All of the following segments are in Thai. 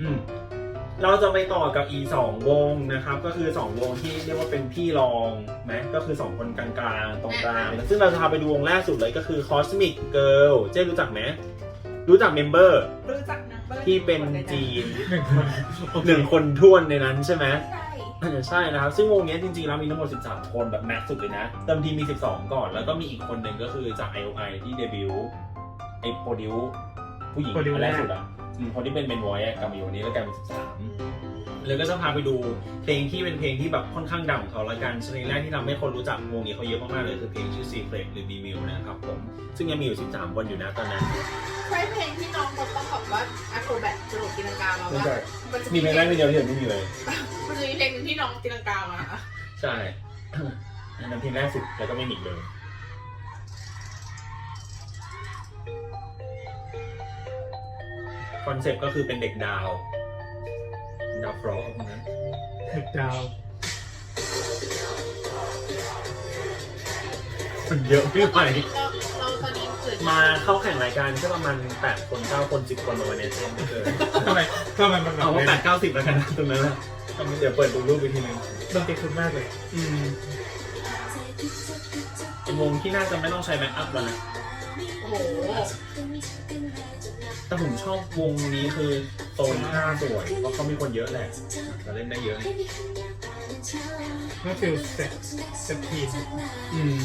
อืมเราจะไปต่อกับอีสองวงนะครับ ก็คือสองวงที่เรียกว่าเป็นพี่รองไหมก็คือสองคนกลางๆตรงกลางซึ่งเราจะพาไปดูวงแรกสุดเลยก็คือ Cosmic Girl เจ๊รู้จักไหมรู้จักเมมเบอร์รู้จักนะบอร์ที่เป็นจีนหนึ่งคนหนึ่งคนท้วนในนั้นใช่ไหมใช่น่าจะใช่นะครับ ซึ่งวงเนี้ยจริงๆ แล้วมีทั้งหมด 13 คนแบบแม็กซ์สุดเลยนะ เติมทีมี 12 ก่อน แล้วก็มีอีกคนหนึ่งก็คือจาก IOI ที่เดบิวต์ไอ้โปรดิวผู้หญิงโปรดิวอันแรกแรกสุดอะอืม คนที่เป็นเมนวอยกลับมาอยู่วันนี้แล้วกลายเป็น13เลยก็จะพาไปดูเพลงที่เป็นเพลงที่แบบค่อนข้างดังของเขาละกันเพลงแรกที่ทำให้คนรู้จักวงนี้เขาเยอะมากๆเลยคือเพลงชื่อ Secret หรือ b m i l นะครับผม ซึ่งยังมีอยู่ 13คนอยู่นะตอนนั้น ใช่เพลงที่น้องเขาต้องแบบว่าอะโครแบทกระโดดตีลังกามาไม่ว่าใช่มันจะมีเพลงแรกเพลงเดียวที่ยังไม่มีเลย มันจะมีเพลงหนึงที่น้องตีลังกามา ใช่อันนั้นเพลงแรกสุดแล้วก็ไม่มีอีกเลย อนเซ็ปต์ก็คือเป็นเด็กดาวดาวฟรอสพวกนั้นเด็กดาวมันเยอะไม่ไหวเราเราตอนนี้เกิดมาเข้าแข่งรายการแค่ประมาณ8คน9คน10คนประมาณเนี้ยเช่นไม่เกินทำไมทำไมมันแบบเอาว่าแปดเก้าสิบแล้วกันนะตรงนั้นนะทำเดี๋ยวเปิดดูรูปอีกทีนึงดนตรีคุ้นมากเลย อืมเป็นวงที่น่าจะไม่ต้องใช้แบ็กอัพแล้วนะ โอ้โหแต่ผมชอบวงนี้คือโซนท่าสวยเพราะเขามีคนเยอะแหละจะเล่นได้เยอะก็ฟิลเซ็ตเซ็ตทีมอืม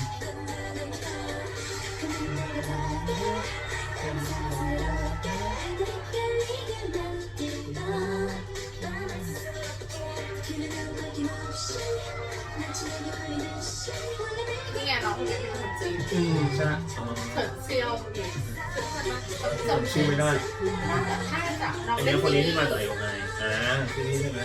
นี่ไงน้องคนนี้เป็นคนจีนอืมใช่เอามเฉินเซียวหรือเฉินจำชื่อไม่ได้น่าจะน้องอันเล่นี้นคนนี้ที่มาจากไอโอไงอ่าชื่นี้ใช่ไหม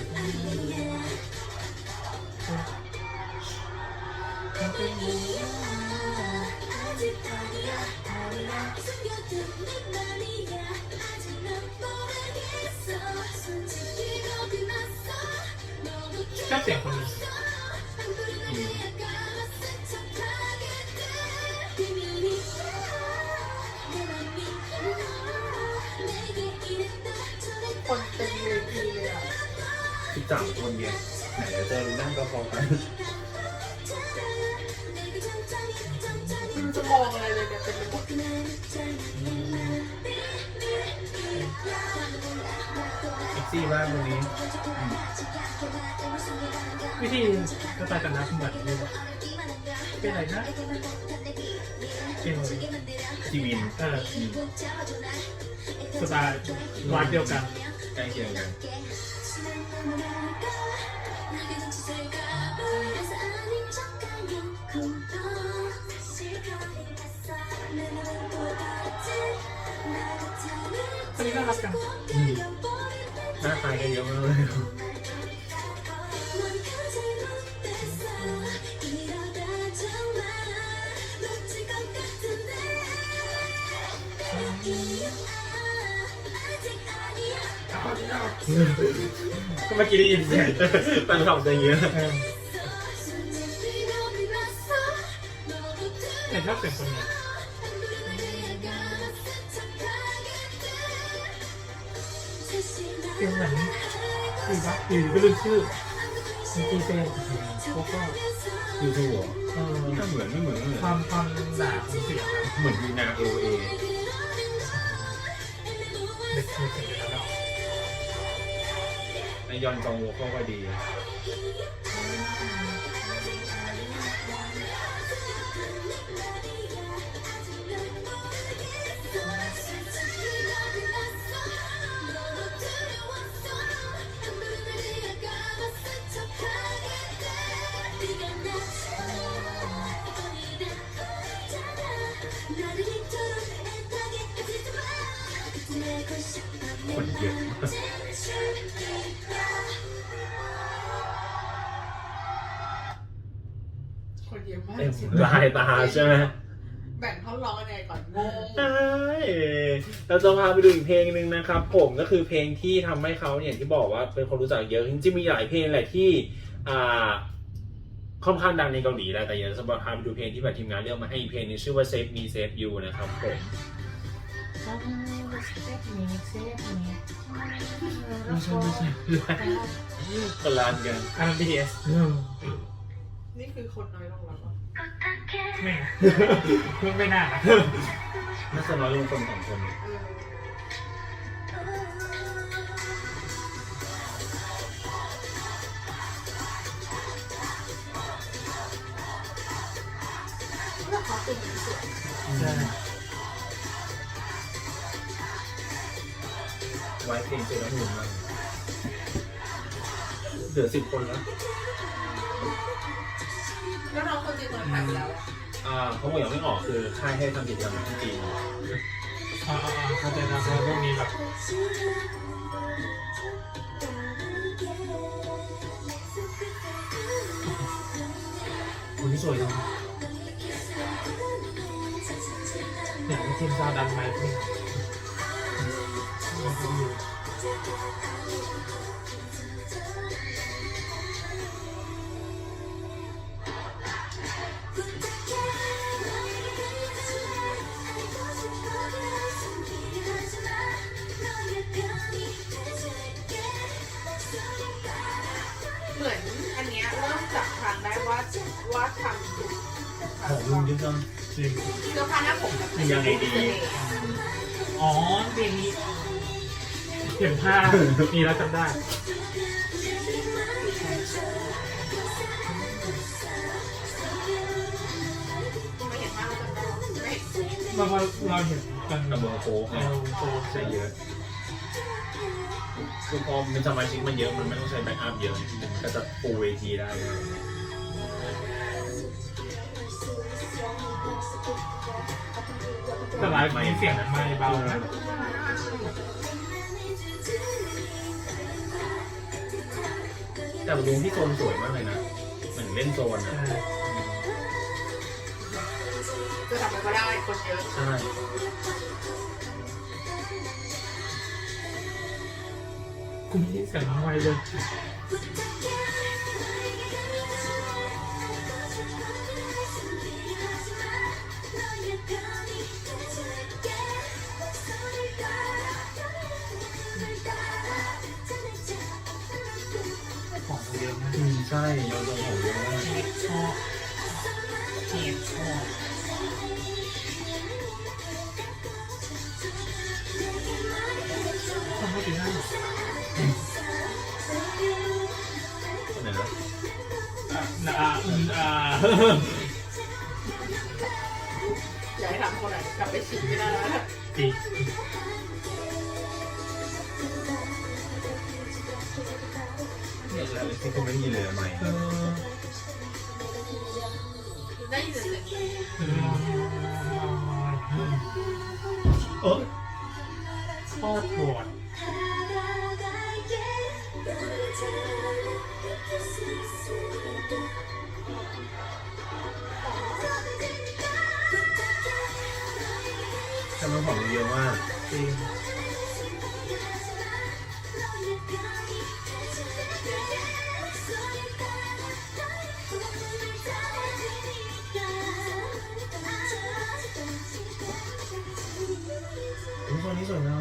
ชอบเสียงคนนี้ คนเต็มเวทีเลยอะสิบสามคนเนี่ยไหนจะเจอรู้นั่งก็พอกันไม่รู้จะมองอะไรเลยเนี่ยเป็นไปหมด ซ็กซี่มากคนนี้ วิธีกระต่ายกันนะเหมือนเลยเป็นอะไรนะเป็นอะไรจีวินเอออืมสไตล์วายเดียวกันใกล้เคียงกันคนนี้น่ารักจังอืม หน้าตายกันเยอะมากเลยก็เมื่อกี้ได้ยินเสียงแฟนคลับจะเยอะเออแต่ชอบเสียงคนนี้ เพลงไหนคือว่าอยู่ก็ลืมชื่อมีตีเป็นเขาก็ยูทูบเอเออถ้าเหมือนไม่เหมือนเลยความความหนาของเสียงอะเหมือนมีนาเอเอเด็กมีเสียงแล้วเราในยอนจองโวก็ก็ดี ลายตาใช่ไหมแบ่งท่อนร้องยังไงก่อนงงใช่เราจะพาไปดูอีกเพลงหนึ่งนะครับ ผมก็คือเพลงที่ทำให้เขาเนี่ยอย่างที่บอกว่าเป็นคนรู้จักเยอะจริงๆมีหลายเพลงแหละที่อ่าค่อนข้างดังในเกาหลีแหละแต่อยากจะพาไปดูเพลงที่แบบทีมงานเลือกมาให้อีกเพลงหนึงชื่อว่า Save Me Save You นะครับผม ไม่ใช่ไม่ใช่คนละอันกัน อันนั้น BTS นี่คือคนน้อยลงแล้วปะ ไม่นะเพิ่งไม่น่านะน่าจะน้อยลงคนสองคนเออแล้วเขาเป็นสวยใช่ไว้เพลงเจอแล้วหนุ่มมากเหลือสิบคนแล้ว แล้วน้องคนจริงคนหายไปแล้วอะอ่าเขาบอกยังไม่ออกคือค่ายให้ทำกิจกรรมที่จีนอ่าอ่าอ่าเข้าใจนะเพราะพวกนี้แบบคนที่สวยจังอย่างที่ทีมซาวดันไหมพี่เห จับทางได้ว่าว่าทำของลุงเยอะจังจริงเสื้อผ้าหน้าผมแบบยังไงดี อ๋อเพลงนี้เห็นภาพมีแล้วจำได้ ไม่เห็นภาพแล้วจำได้ไม่เห็นเราเราเห็นกันกระเบื้องโค้งเออโตใช้เยอะ คือพอเป็นสมาชิกมันเยอะมันไม่ต้องใช้แบ็กอัพเยอะมันก็จะปูเวทีได้ แต่ไลฟ์มีเสียงไม่เบานะแต่ลุงที่โซนสวยมากเลยนะเหมือนเล่นโซนนะใช่จะทำอะไรก็ได้คนเยอะใช่คุณไม่ได้เสียงไวเลย องเยอะมากอืมใช่โยนตรงของเยอะมากชอบที่ชอบทำให้ดีได้ไหนนะอ่าอืมอ่าอยากให้ทำคนไหนกลับไปชิมไม่ได้แล้วนะจริง 結構いいね前大丈夫เออโคตรปดจำนมนของเยอะมากจริง อุ้ยคนนี้สวยมาก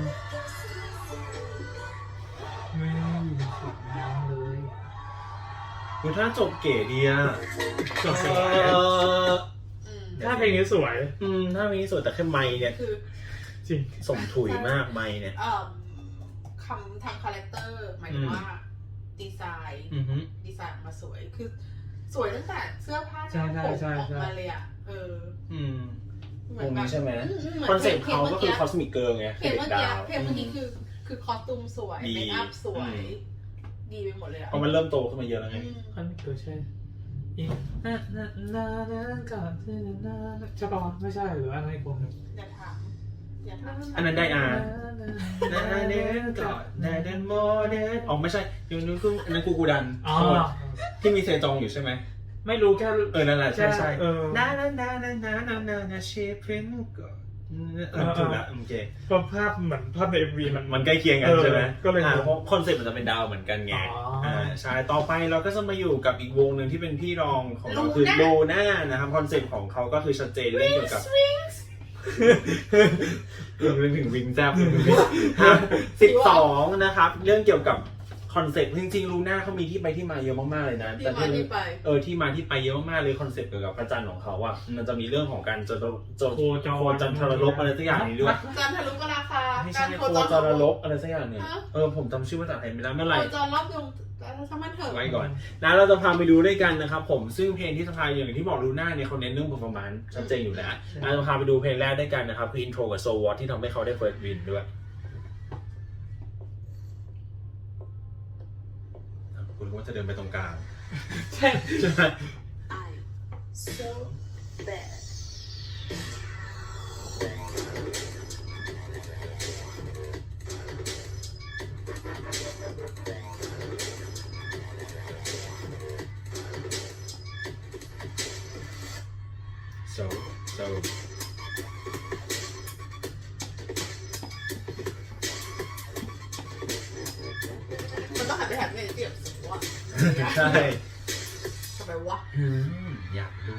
ไม่ได้ยินเสียงน้องเลยอุ้ยถ้าจบเก๋ดีอะจบเอสวยออืมถ้าเพลงนี้สวย อืมถ้ามีสวยแต่แค่ไม้เนี่ย คือ จริง สมถุยมากไม้เนี่ย เอ่อคำทำคาแรคเตอร์ หมายถึงว่า ดีไซน์อือฮึ ดีไซน์มาสวยคือ สวยตั้งแต่เสื้อผ้าหใช่น้าใช่ผมใช่ออกมาเลยอะเออ อืม เหวมือนงแบนี้บใช่ไหมอืมหมืคอนเซ็ปต์พลเขางก็คือมื่คอสมิกเกิร์ลไงเพลงเด็เมื่กอกี้ดาวเพลงเมื่อกี้คือคือคอสตูมสวยดี เมคอัพสวยอืมดีไปหมดเลยอะเพราะมันเริ่มโตขึ้นมาเยอะแล้วไง อืมอันนี้ตัวใช่อีน่าน่าน่าน่าก่อนที่น่าใช่ป่าวไม่ใช่หรืออะไรคนหนึ่งอย่าถามอย่าถามอันนั้นได้อานาเดนก่อนนาเดนโมเดนอ๋อไม่ใช่ยูนูคุอันนั้นกูกูดันอ๋อที่มีเซจองอยู่ใช่ไหม ไม่รู้แค่เออนั่นแหละใช่ใช่เออ นานานานานานานานาเชฟรินก่อนเออถูกละโอเคเพราะภาพเหมือนภาพในเอ็มวีมัน มันใกล้เคียงกันเออใช่ไหมก็เลยอ่าเพราะคอนเซ็ปต์มันจะเป็นดาวเหมือนกันไงอ๋ออ่อ่าใช่ต่อไปเราก็จะมาอยู่กับอีกวงหนึ่งที่เป็นพี่รองของเรา Luna คือโลน่านะครับคอนเซ็ปต์ของเขาก็คือชัดเจนเรื่องเกี่ยวกับเรื่องถึงวิงแซบสิบสองนะครับ เรื่องเกี่ยวกับ คอนเซ็ปต์จริงๆลูน่าเขามีที่ไปที่มาเยอะมากๆเลยนะที่แต่มาที่ไป เออที่มาที่ไปเยอะมากๆเลยคอนเซ็ปต์เกี่ยวกับพระจันทร์ของเขาอะมันจะมีเรื่องของการจดจดโคจร โคจันทรลบอะไรสักอย่างนี้ด้วยจันทรุกราคา ไม่กาใช่รโคโคจจรรลบอะไรสักอย่างเนี่ยฮะ เออผมจำชื่อภาษาไทยไม่ได้เมื่อไหโคร่จรรอบดวงช่างมันเถอะ ไว้ก่อนนะเราจะพาไปดูด้วยกันนะครับผมซึ่งเพลงที่จะพาอย่างที่บอกลูน่าเนี่ยเขาเน้นเรื่อง performance ชัดเจนอยู่แล้วเราจะพาไปดูเพลงแรกด้วยกันนะครับคือ intro กับ so what ที่ทำให้เขาได้ first win ด้วย คุณว่าจะเดินไปตรงกลาง ใช่ใช่ไหม so bad ใช่ทำไมวะ อืมอยากดู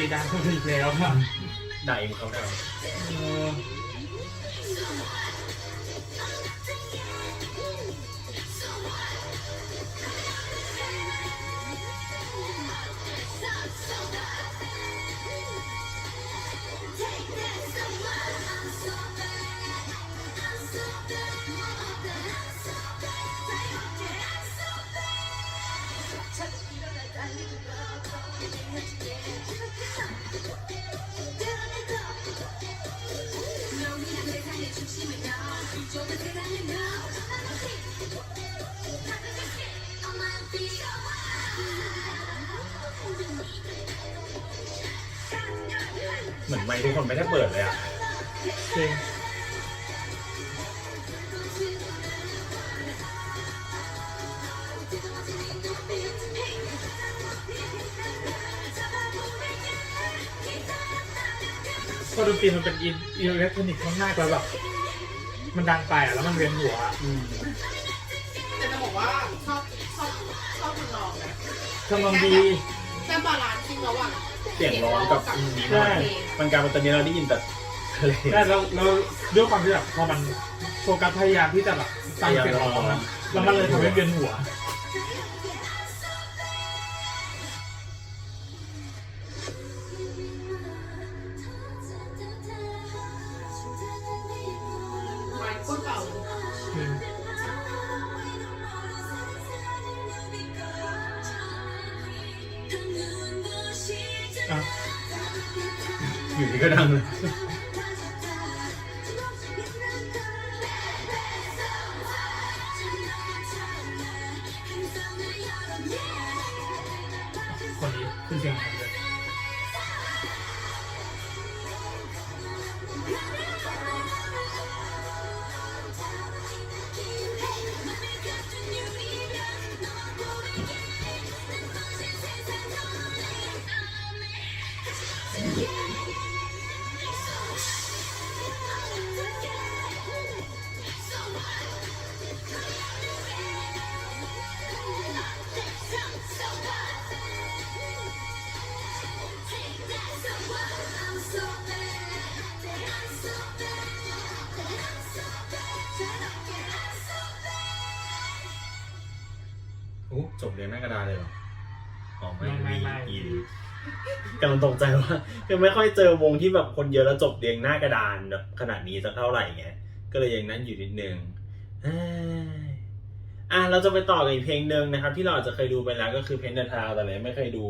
ตีดังอีกแล้วค่ะด่าเองเขาด เหมือนไม่ทุกคนไม่ได้เปิดเลยอะจริงพอดนตรีมันเป็นอินอิเล็กทรอนิกส์มากๆแล้วแบบมันดังไปอะแล้วมันเวียนหัวอะแต่จะบอกว่าชอบชอบชอบคุณลองนะกำลังดีแค่บาลานซ์จริงระหว่างเสียงร้องกับอินดีมากมันกลารเป็นตอนนี้เราได้ยินแต่เพลงได้แล้วแล้วด้วยความที่แบบพอมันโฟกัสพยายามที่จะแบบตั้งเสียงร้องอะแล้วมันเลยทำให้เวียนหัว รียงหน้ากระดานเลยเหรออ๋อไม่ไม่ไม่ มีอีกำลังตกใจว่ายังไม่ค่อยเจอวงที่แบบคนเยอะแล้วจบเรียงหน้ากระดานแบบขนาดนี้สักเท่าไหร่ไงก็เลยยังนั้นอยู่นิดนึงเอ้ยอะเราจะไปต่อกับอีกเพลงหนึ่งนะครับ ที่เราอาจจะเคยดูไปแล้วก็คือเพนเดอร์ทาวแต่เลยไม่เคยดู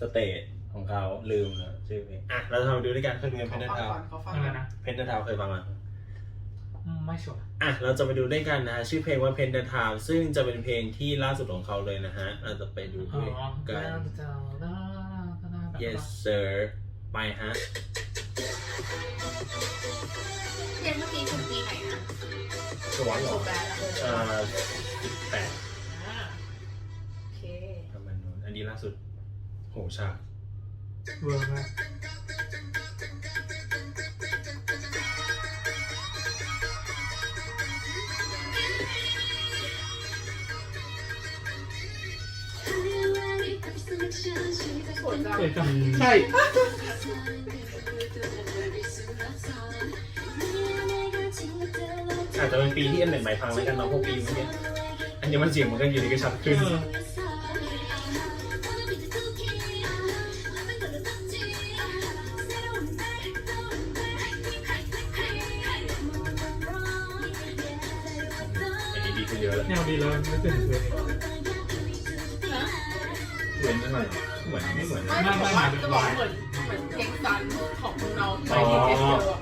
สเตจของเขาลืมแล้วชื่อเพลงอะเราจะมาดูด้วยกันเคยดูเพเขานเดอร์ฟังทาวก่อนเขาฟังอะไรก่อนนะ เพนเดอร์ทาวเคยฟังไหมอืม ไม่ชัวร์อะเราจะไปดูด้วยกันนะฮะชื่อเพลงว่า Pen the Time ซึ่งจะเป็นเพลงที่ล่าสุดของเขาเลยนะฮะเราจะไปดูอ๋อด้วยกัน yes sir ไปฮะเพลงเมื่อกี้คือปีไหนนะสวัสดีโซแบดอะเอ่อสิบแปดอ่าโอเคประมาณนู้นอันนี้ล่าสุด โหฉากเวอร์มาก สวยจังเออจังใช่อาจจะเป็นปีที่เอ็นเน็ตใหม่พังแล้วกันเนาะพวกปีเมื่อกี้อันนี้มันเสียงมันก็อยู่ดีก็ชัดขึ้นเอออันนี้ดีขึ้นเยอะแล้วแนวดีเลยไม่ตื่นเลยเหมือนไม่ เหมือนไม่เหมือนไม่จะบอกว่าจะบอกว่าเหมือนเหมือนเพลงซันของน้องไปที่เอสเอะ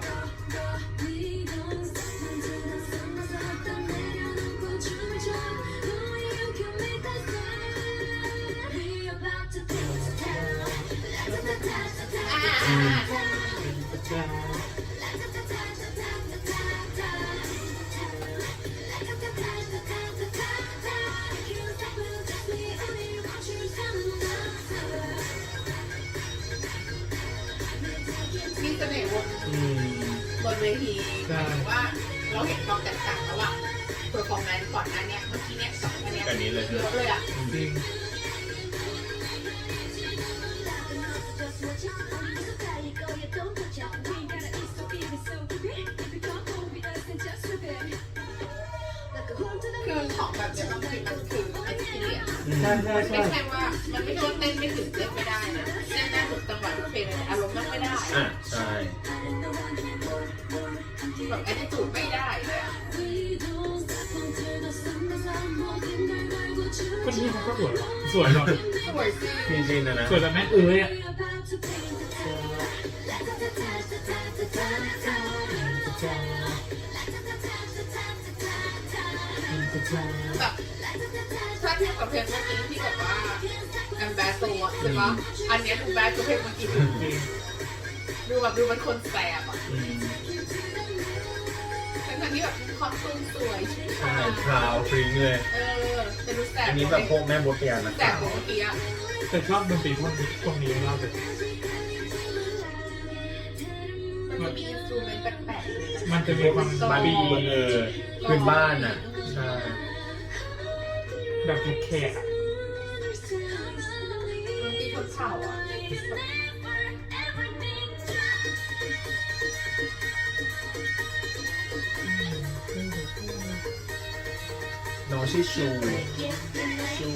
เวทีหมายถึงว่าเราเห็นความแตกต่างระหว่างเพอร์ฟอร์แมนซ์ก่อนหน้าเนี้ยเมื่อกี้เนี่ยสองอันเนี้ยกันนี้เลยเยอะเลยอะจริงคือของแบบเนี้ยบางทีมันคือไอ้ที่เนี่ยอืมใช่ใช่มันใช่ แบบแอดจูดไม่ได้เลยอะคนที่เขาก็สวยว่ะสวยหรอสวยสิจริงๆนะนะสวยแบบแม่เอ้ยอะจ้าแบบถ้าเทียบกับเพลงเมื่อกี้ที่แบบว่าแอมแบสโซอะใช่ปะอันเนี้ยดูแบดกว่าเพลงเมื่อกี้จริงดูแบบดูเป็นคนแสบอะ อืมทั้งๆที่ แบบคอสตูมสวยชื่อใช่พราวฟริ้งเลย เออแต่ดูแสบอันนี้แบบพวกแม่บดพยานนะแสบกว่าเมื่อกี้อะแต่ชอบดนตรีพวกนี้ตรงนี้เราแบบมันจะมีอินสตูเมนต์แปลกๆเลยนะมันจะมีความบ้านบีบนเออพื้นบ้านอะ ใช่แบบยุคแขกอะดนตรีชนเผ่าอะน้อง ชื่อชูชู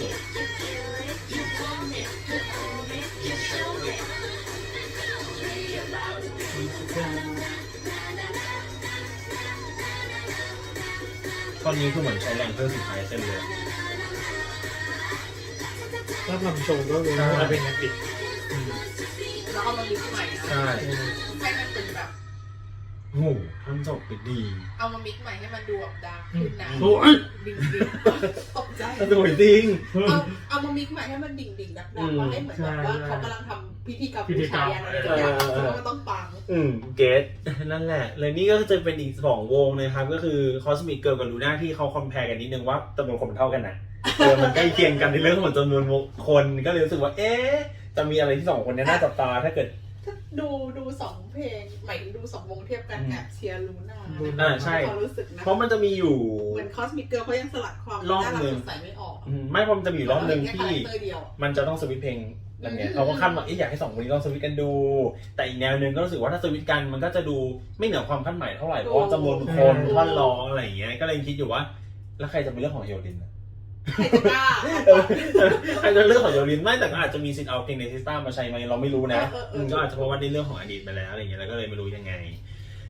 ตอนนี้คือเหมือนใช้แรงเพิ่มสุดท้ายเส้นเลยถ้าทำโชว์ก็รู้ว่าเป็นยังไงอืมแล้วเอามามิกซ์ใหม่นะใช่ โอ้โหทำจบไปดี เอามามิกซ์ใหม่ให้มันดูแบบดังขึ้นนะโอ้ย ดิ่งดิ่งตกใจ สวยจริง เอาเอามามิกซ์ใหม่ให้มันดิ่งดิ่งดังดังมาให้เหมือนแบบว่าเขากำลังทำพิธีกรรมบูชายันอะไรสักอย่างเพราะว่ามันต้องปัง อืมเกต นั่นแหละ เลยนี่ก็จะเป็นอีกสองวงนะครับ ก็คือ Cosmic Girl กับ Luna ที่เขาคอมเพลกันนิดนึงว่าจำนวนคนเท่ากันนะเออมันใกล้เคียงกันในเรื่องของจำนวนคนก็เลยรู้สึกว่า เอ๊ะ จะมีอะไรที่สองคนเนี้น่าจับตาถ้าเกิดถ้า ดูดูสองเพลงหมายถึงดูสองวงเทียบกันอืมแอบเชียร์ลูน่าอ่าใช่ ความรู้สึกนะเพราะมันจะมีอยู่ เหมือนคอสมิกเกิร์ลเขายังสลัดความรอบน่ารักหนึ่งสดใสไม่ออกอืมไม่เพราะมันจะมีอยู่รอบหนึ่งแค่ที่คาแรคเตอร์เดียวอะมันจะต้องสวิตช์เพลงอะไรเงี้ยอืมเขาก็คาดหวังเอ๊ะอยากให้สองคนนี้ต้องสวิตช์กันดู แต่อีกแนวหนึ่งก็รู้สึกว่าถ้าสวิตช์กันมันก็จะดูไม่เหนือความคาดหมายเท่าไหร่เพราะว่าจำนวนคนท่อนร้องอะไรอย่างเงี้ยก็เลยคิดอยู่ว่า แล้วใครจะเป็นเรื่องของเฮโอลินอะ ใครจะกล้าเออใครจะเลือกของโยลินไม่แต่ก็อาจจะมีสิทธิ์เอาเพลงในซิสต้ามาใช้ไหมเราไม่รู้นะเออเออเอออืมก็อาจจะเพราะว่าในเรื่องของอดีตไปแล้วอะไรเงี้ยแล้วก็เลยไม่รู้ยังไง